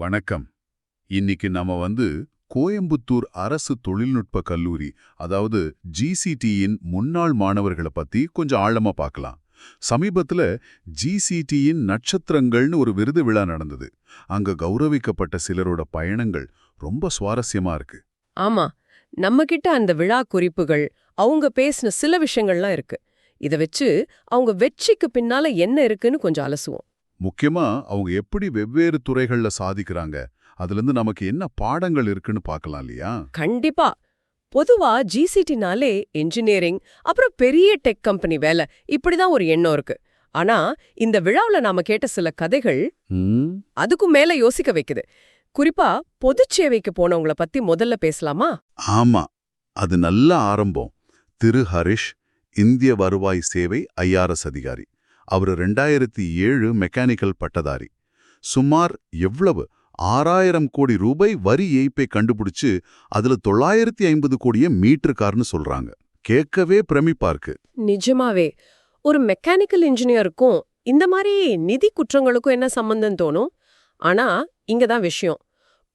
வணக்கம். இன்னைக்கு நாம வந்து கோயம்புத்தூர் அரசு தொழில்நுட்ப கல்லூரி அதாவது ஜிசிடியின் முன்னாள் மாணவர்களை பத்தி கொஞ்சம் ஆழமா பார்க்கலாம். சமீபத்துல ஜிசிடியின் நட்சத்திரங்கள்னு ஒரு விருது விழா நடந்தது. அங்க கௌரவிக்கப்பட்ட சிலரோட பயணங்கள் ரொம்ப சுவாரஸ்யமா இருக்கு. ஆமா நம்ம கிட்ட அந்த விழா குறிப்புகள் அவங்க பேசின சில விஷயங்கள்லாம் இருக்கு. இத வச்சு அவங்க வெற்றிக்கு பின்னால என்ன இருக்குன்னு கொஞ்சம் அலசுவோம். முக்கியமா அவங்க எப்படி வெவ்வேறு துறைகள்ல சாதிக்கிறாங்க. அதுல இருந்து நமக்கு என்ன பாடங்கள் இருக்குன்னு பார்க்கலாம் இல்லையா? கண்டிப்பா. பொதுவா ஜிசிடினாலே இன்ஜினியரிங் அப்புறம் பெரிய டெக் கம்பெனி வேலை. இப்படிதான் ஒரு எண்ணம் இருக்கு. ஆனா இந்த விழாவுல நாம கேட்ட சில கதைகள் அதுக்கும் மேல யோசிக்க வைக்குது. குறிப்பா பொதுச் சேவைக்கு போனவங்கள பத்தி முதல்ல பேசலாமா? ஆமா. அது நல்ல ஆரம்பம். திரு ஹரிஷ் இந்திய வருவாய் சேவை ஐஆர்எஸ் அதிகாரி. அவர் ரெண்டாயிரத்தி ஏழு மெக்கானிக்கல் பட்டதாரி. சுமார் எவ்வளவு? ஆறாயிரம் கோடி ரூபாய் வரி ஏய்ப்பை கண்டுபிடிச்சு அதுல தொள்ளாயிரத்தி ஐம்பது கோடியை மீட்டிருக்காருன்னு சொல்றாங்க. கேட்கவே பிரமிப்பா இருக்கு. நிஜமாவே ஒரு மெக்கானிக்கல் இன்ஜினியருக்கும் இந்த மாதிரி நிதி குற்றங்களுக்கும் என்ன சம்பந்தம் தோணும்? ஆனா இங்க தான் விஷயம்.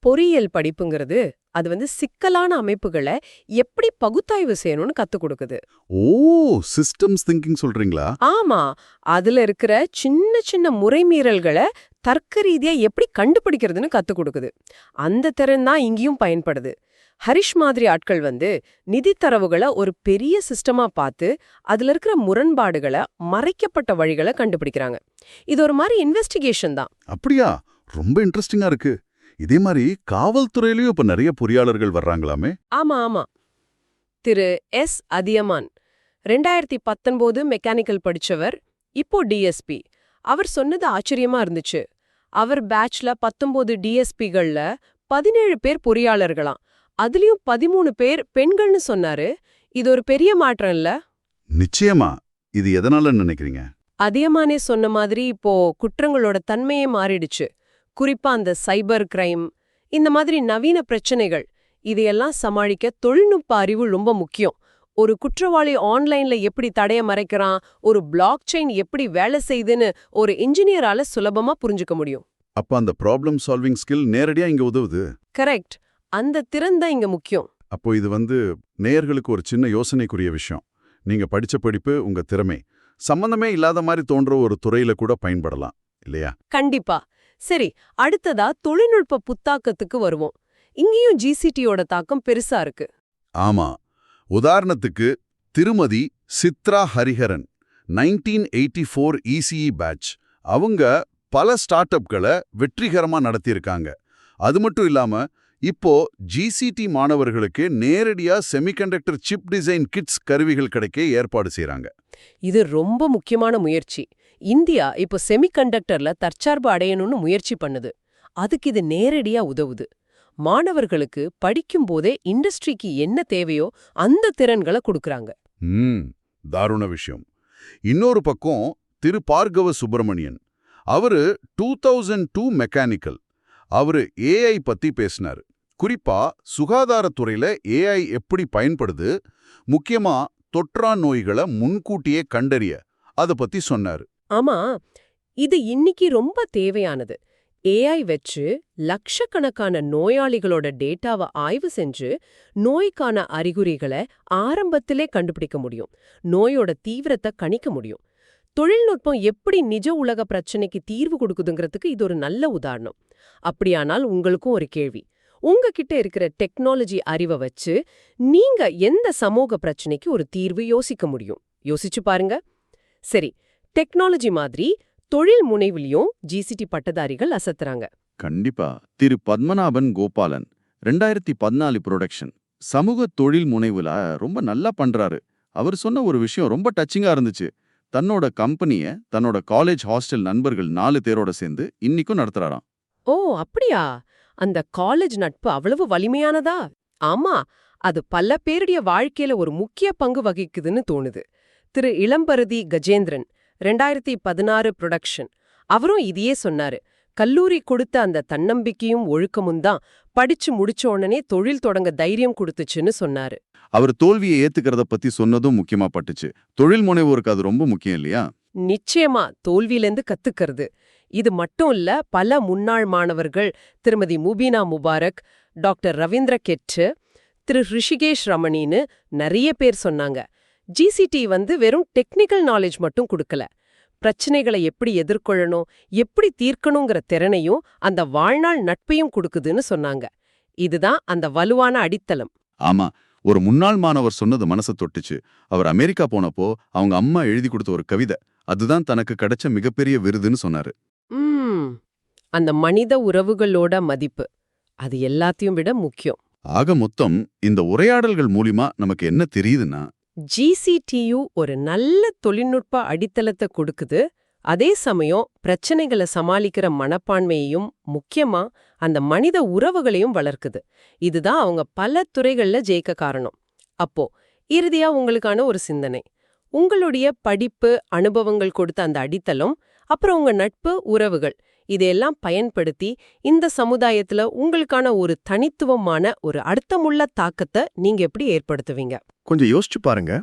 பொறியியல் படிப்புங்கிறது அது வந்து சிக்கலான அமைப்புகளை எப்படி பகுத்தாய்வு செய்யணும்னு கத்துக் கொடுக்குது. ஓ சிஸ்டம்ஸ் திங்கிங் சொல்றீங்களா? ஆமா. அதுல இருக்கிற சின்ன சின்ன முறைமீறல்களை தர்க்க ரீதியா எப்படி கண்டுபிடிக்கிறதுன்னு கத்துக் கொடுக்குது. அந்த திறன் தான் இங்கேயும் பயன்படுது. ஹரிஷ் மாதிரி ஆட்கள் வந்து நிதி தரவுகளை ஒரு பெரிய சிஸ்டமா பார்த்து அதுல இருக்கிற முரண்பாடுகளை மறைக்கப்பட்ட வழிகளை கண்டுபிடிக்கிறாங்க. இது ஒரு மாதிரி இன்வெஸ்டிகேஷன் தான். அப்படியா? ரொம்ப இன்ட்ரெஸ்டிங்கா இருக்கு. இதே மாதிரி காவல்துறையிலயும் இப்ப நிறைய பொறியாளர்கள் வர்றாங்களாமே? ஆமா ஆமா. திரு எஸ். அதியமான் ரெண்டாயிரத்தி பத்தொன்பது மெக்கானிக்கல் படிச்சவர் இப்போ டிஎஸ்பி அவர் சொன்னது ஆச்சரியமா இருந்துச்சு. அவர் பேட்ச்ல பத்தொன்பது டிஎஸ்பிகள்ல பதினேழு பேர் பொறியாளர்களாம். அதுலயும் பதிமூணு பேர் பெண்கள்னு சொன்னாரு. இது ஒரு பெரிய மாற்றம் இல்ல? நிச்சயமா. இது எதனால நினைக்கிறீங்க? அதியமானே சொன்ன மாதிரி இப்போ குற்றங்களோட தன்மையே மாறிடுச்சு. குறிப்பா அந்த சைபர் கிரைம் இந்த மாதிரி நவீன பிரச்சனைகள் இதையெல்லாம் சமாளிக்க தொழில்நுட்ப அறிவு ரொம்ப முக்கியம். ஒரு குற்றவாளி ஆன்லைன்ல எப்படி தடைய மறைக்கிறான் ஒரு பிளாக் செயின் எப்படி வேலை செய்யுதுன்னு ஒரு இன்ஜினியரால சுலபமா புரிஞ்சுக்க முடியும். அப்ப அந்த ப்ராப்ளம் சால்விங் ஸ்கில் நேரடியா இங்க உதவுது? கரெக்ட் அந்த திறன் தான் இங்க முக்கியம். அப்போ இது வந்து நேயர்களுக்கு ஒரு சின்ன யோசனைக்குரிய விஷயம். நீங்க படிச்ச படிப்பு உங்க திறமை. சம்பந்தமே இல்லாத மாதிரி தோன்ற ஒரு துறையில கூட பயன்படலாம் இல்லையா? கண்டிப்பா. சரி அடுத்ததா தொழில்நுட்ப புத்தாக்கத்துக்கு வருவோம். இங்கேயும் ஜிசிடியோட தாக்கம் பெருசா இருக்கு. ஆமா. உதாரணத்துக்கு திருமதி Chitra Hariharan nineteen eighty four ECE batch அவங்க பல ஸ்டார்ட் அப்களை வெற்றிகரமா நடத்தியிருக்காங்க. அது மட்டும் இல்லாம இப்போ ஜிசிடி மாணவர்களுக்கு நேரடியா செமிகண்டக்டர் சிப் டிசைன் கிட்ஸ் கருவிகள் கிடைக்க ஏற்பாடு செய்றாங்க. இது ரொம்ப முக்கியமான முயற்சி. இந்தியா இப்போ செமிகண்டக்டர்ல தற்சார்பு அடையணும்னு முயற்சி பண்ணுது. அதுக்கு இது நேரடியா உதவுது. மாணவர்களுக்கு படிக்கும் போதே இண்டஸ்ட்ரிக்கு என்ன தேவையோ அந்த திறன்களை கொடுக்கறாங்க. தாருண விஷயம். இன்னொரு பக்கம் திரு பார்கவ சுப்பிரமணியன். அவரு டூ தௌசண்ட் டூ மெக்கானிக்கல் அவரு ஏஐ பத்தி பேசினார். குறிப்பா சுகாதாரத்துறையில ஏஐ எப்படி பயன்படுது முக்கியமா தொற்றா நோய்களை முன்கூட்டியே கண்டறிய அத பத்தி சொன்னாரு. ஆமா இது இன்னைக்கு ரொம்ப தேவையானது. ஏஐ வச்சு லட்சக்கணக்கான நோயாளிகளோட டேட்டாவை ஆய்வு செஞ்சு நோய்க்கான அறிகுறிகளை ஆரம்பத்திலே கண்டுபிடிக்க முடியும். நோயோட தீவிரத்தை கணிக்க முடியும். தொழில்நுட்பம் எப்படி நிஜ உலக பிரச்சனைக்கு தீர்வு கொடுக்குதுங்கிறதுக்கு இது ஒரு நல்ல உதாரணம். அப்படியானால் உங்களுக்கும் ஒரு கேள்வி. உங்ககிட்ட இருக்கிற டெக்னாலஜி அறிவை வச்சு நீங்க எந்த சமூக பிரச்சனைக்கு ஒரு தீர்வு யோசிக்க முடியும்? யோசிச்சு பாருங்க. சரி டெக்னாலஜி மாதிரி தொழில் முனைவிலையும் ஜிசிடி பட்டதாரிகள் அசத்துறாங்க. கண்டிப்பா. திரு பத்மநாபன் கோபாலன் ரெண்டாயிரத்தி பதினாலு ப்ரொடக்ஷன். சமூக தொழில் முனைவுல ரொம்ப நல்லா பண்றாரு. அவர் சொன்ன ஒரு விஷயம் ரொம்ப டச்சிங்கா இருந்துச்சு. தன்னோட கம்பெனிய தன்னோட காலேஜ் ஹாஸ்டல் நண்பர்கள் நாலு பேரோட சேர்ந்து இன்னிக்கும் நடத்துறாராம். ஓ அப்படியா? அந்த காலேஜ் நட்பு அவ்வளவு வலிமையானதா? ஆமா அது பல பேருடைய வாழ்க்கையில ஒரு முக்கிய பங்கு வகிக்குதுன்னு தோணுது. திரு இளம்பருதி கஜேந்திரன் ரெண்டாயிரத்தி பதினாறு ப்ரொடக்ஷன் அவரும் இதையே சொன்னாரு. கல்லூரி கொடுத்த அந்த தன்னம்பிக்கையும் ஒழுக்கமும் தான் படிச்சு முடிச்ச உடனே தொழில் தொடங்க தைரியம் கொடுத்துச்சுன்னு சொன்னாரு. அவர் தோல்வியை ஏத்துக்கிறத பத்தி சொன்னதும் முக்கியமா பட்டுச்சு. தொழில் முனைவோருக்கு அது ரொம்ப முக்கியம் இல்லையா? நிச்சயமா தோல்வியிலேருந்து கத்துக்கிறது. இது மட்டும் இல்ல பல முன்னாள் மாணவர்கள் திருமதி முபீனா முபாரக் டாக்டர் ரவீந்திர கெட்டு திரு ரிஷிகேஷ் ரமணின்னு நிறைய பேர் சொன்னாங்க. ஜிசிடி வந்து வெறும் டெக்னிக்கல் நாலேஜ் மட்டும் கொடுக்கல. பிரச்சனைகளை எப்படி எதிர்கொள்ளணும் எப்படி தீர்க்கணுங்கிற திறனையும் அந்த வாழ்நாள் நட்பையும் கொடுக்குதுன்னு சொன்னாங்க. இதுதான் அந்த வலுவான அடித்தளம். ஆமா ஒரு முன்னாள் மாணவர் சொன்னது மனசை தொட்டுச்சு. அவர் அமெரிக்கா போனப்போ அவங்க அம்மா எழுதி கொடுத்த ஒரு கவிதை. அதுதான் தனக்கு கிடைச்ச மிகப்பெரிய விருதுன்னு சொன்னாரு. அந்த மனித உறவுகளோட மதிப்பு. அது எல்லாத்தையும் விட முக்கியம். ஆக மொத்தம் இந்த உரையாடல்கள் மூலியமா நமக்கு என்ன தெரியுதுன்னா ஜிசிடியு ஒரு நல்ல தொழில்நுட்ப அடித்தளத்தை கொடுக்குது. அதே சமயம் பிரச்சனைகளை சமாளிக்கிற மனப்பான்மையையும் முக்கியமா அந்த மனித உறவுகளையும் வளர்க்குது. இதுதான் அவங்க பல துறைகள்ல ஜெயிக்க காரணம். அப்போ இறுதியா உங்களுக்கான ஒரு சிந்தனை. உங்களுடைய படிப்பு அனுபவங்கள் கொடுத்த அந்த அடித்தளம் அப்புறம் உங்க நட்பு உறவுகள். இதையெல்லாம் பயன்படுத்தி இந்த சமுதாயத்துல உங்களுக்கான ஒரு தனித்துவமான ஒரு அர்த்தமுள்ள தாக்கத்தை நீங்க எப்படி ஏற்படுத்துவீங்க? கொஞ்சம் யோசிச்சு பாருங்க.